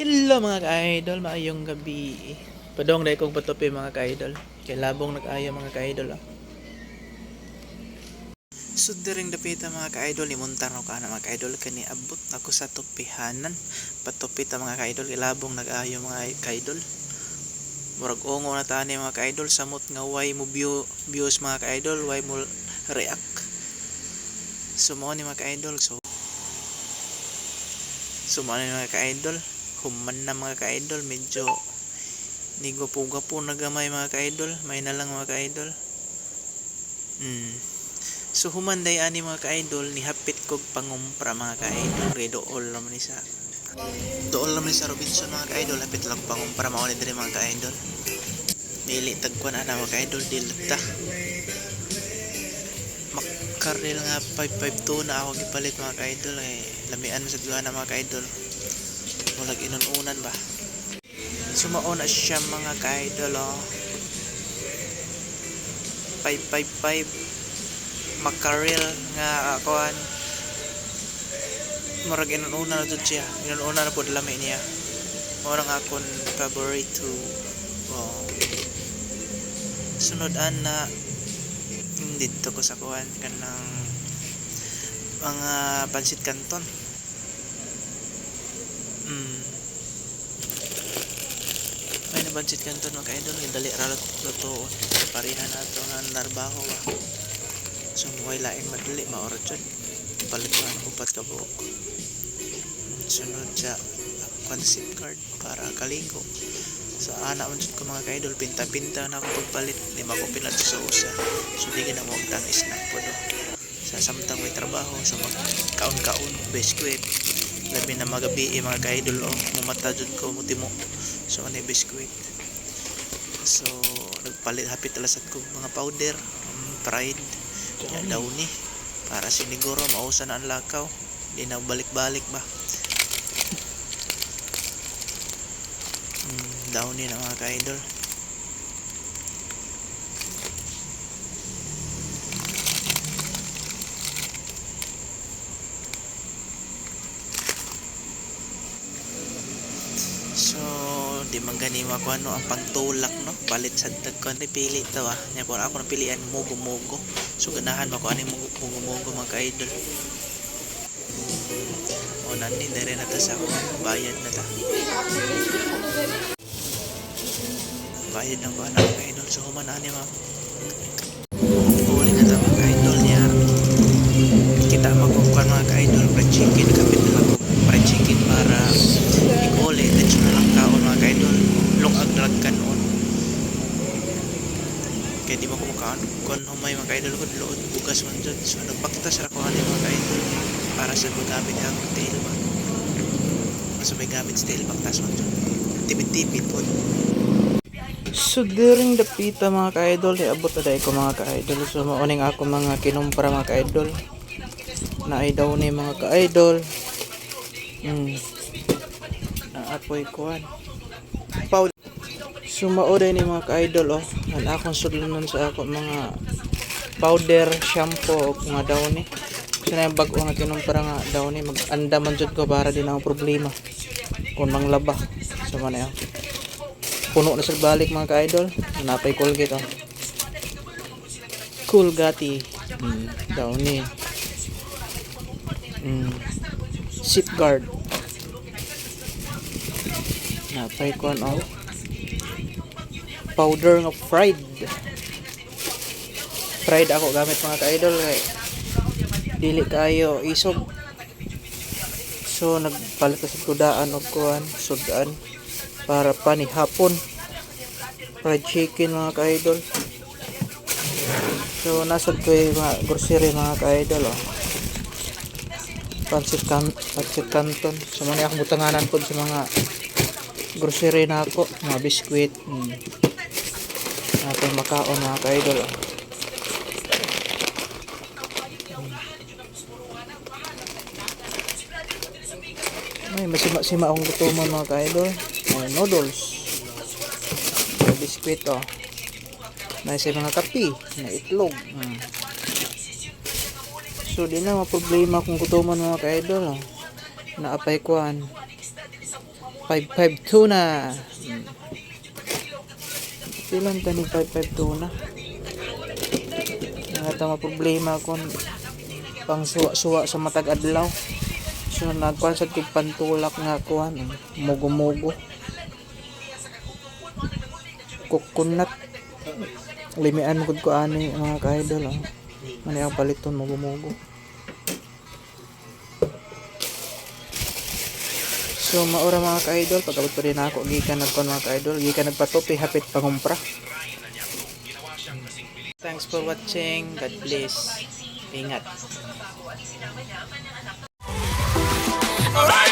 Hello mga ka-idol, maayong gabi. Padong dahil kong patupi mga ka-idol. Kay labong nag-aya mga ka-idol ah. So diring dapita mga ka-idol, imuntar ko ka na mga ka-idol kani abot ako sa tupihanan. Patupit ang mga ka-idol, labong nag-ayo mga ka-idol. Murag ongo na tani mga ka-idol, samot nga why mo view, views mga ka-idol, why mo react. So ni mga ka-idol, so mo ni mga ka-idol, human na mga ka-idol, medyo nigwapo po nagamay mga ka-idol, may na lang mga ka-idol. Mm. So humanday ani mga ka-idol, nihapit kog pangumpra mga ka-idol, kay dool naman ni sa dool naman ni sa Robinson mga ka-idol, hapit lang pangumpra mao ni diri mga ka-idol. Mili tagkuan ana mga ka-idol dilta. Makaril nga 552 na ako gipalit mga ka-idol kay lamian sa duha na mga ka-idol. Mulag inununan ba? Sumao na siya mga ka-idol oh. 555 makaril nga akuan murag inununa na dun siya inununa na po lami niya murang akon favorite to oh. sunod na dito ko sa kuhan kanang mga pansit kanton mm. Na pansit kanton mga kaidol dali ralat lutoon parihan nato nga narbaho ba so may laing madali maorat yun paliguan upat ka buok sunod sa concept card para kaligo. Sa anak man ko mga kaidol pinta-pinta na ako pagpalit di ba ko pinato sa usa. So di na mo ang snack po do sa samtang may trabaho so mag kaon-kaon biskwit labi na magabi eh, mga kaidol oh mumata jud ko mutimo so ano biskwit so nagpalit hapit alasat ko mga powder um, pride ya daw ni para siniguro mausa na ang lakaw. Di na balik-balik ba? Mm, daw ni na mga ka-idol So, di man gani mo ano, ang pangtulak, no? Palit sa dagkon, ni pili ito, ah. Nya kung ako napilian, mugo-mugo. So, ganahan mo ko ano yung mugo-mugo, mga ka-idol. O, nani, dere na ta sa ako. Bayad na ta. Bayad na ko, anak, ka-idol. So, humanaan ni ma'am. Humay mga ka-idol ko, lood bugas man dyan. So, nagpakita sa ako ano mga ka-idol. Para sa gamit ang tail ba. So, may gamit sa tail baktas man dyan. Tipid-tipid po. So during the pita mga ka-idol, iabot na ko mga ka-idol. So mauning ako mga kinumpara mga ka-idol. Na ay daw ni mga ka-idol. Hmm. Na apoy kuhan. Powder. So mauday ni mga ka-idol oh. Ang akong sudlanan sa ako mga powder, shampoo o mga daw ni. So na yung bago nga kinumpara nga daw ni. Mag-andaman jud ko para din ako problema. Kung mang laba. So man puno na sa balik mga ka-idol napay Colgate oh Colgati mm, Downy mm, Safeguard napay kon oh powder nga fried. Fried ako gamit mga ka-idol kay dili kayo isog. So nagpalit sa kudaan og kuan sudan para panihapon fried chicken mga ka-idol. So nasa ko yung mga grocery mga ka-idol oh. pansit, kan pansit canton so muna akong butanganan po sa mga grocery na ako mga biskwit hmm. Natin makaon mga ka-idol oh. Ay, masima-sima akong gutuman mga ka-idol. May noodles. May biskwit oh. May sa mga kape. May itlog. Hmm. So, di na problema kung gutuman mga ka-idol oh. Naapay kuhan. 55 tuna. Hmm. Ilan tani 55 tuna? Nakata mo problema kon pang suwa-suwa sa matag adlaw. So nagkuhan sa kog pantulak nga kuhan, mugo-mugo. Coconut. Limian mo ko ani mga ka-idol. Oh. Mani ang paliton mugo-mugo. So maura mga ka-idol, pagabot pa rin ako gikan nagkon mga ka-idol, gikan nagpatupi hapit pangumpra. Thanks for watching. God bless. Ingat. Alright.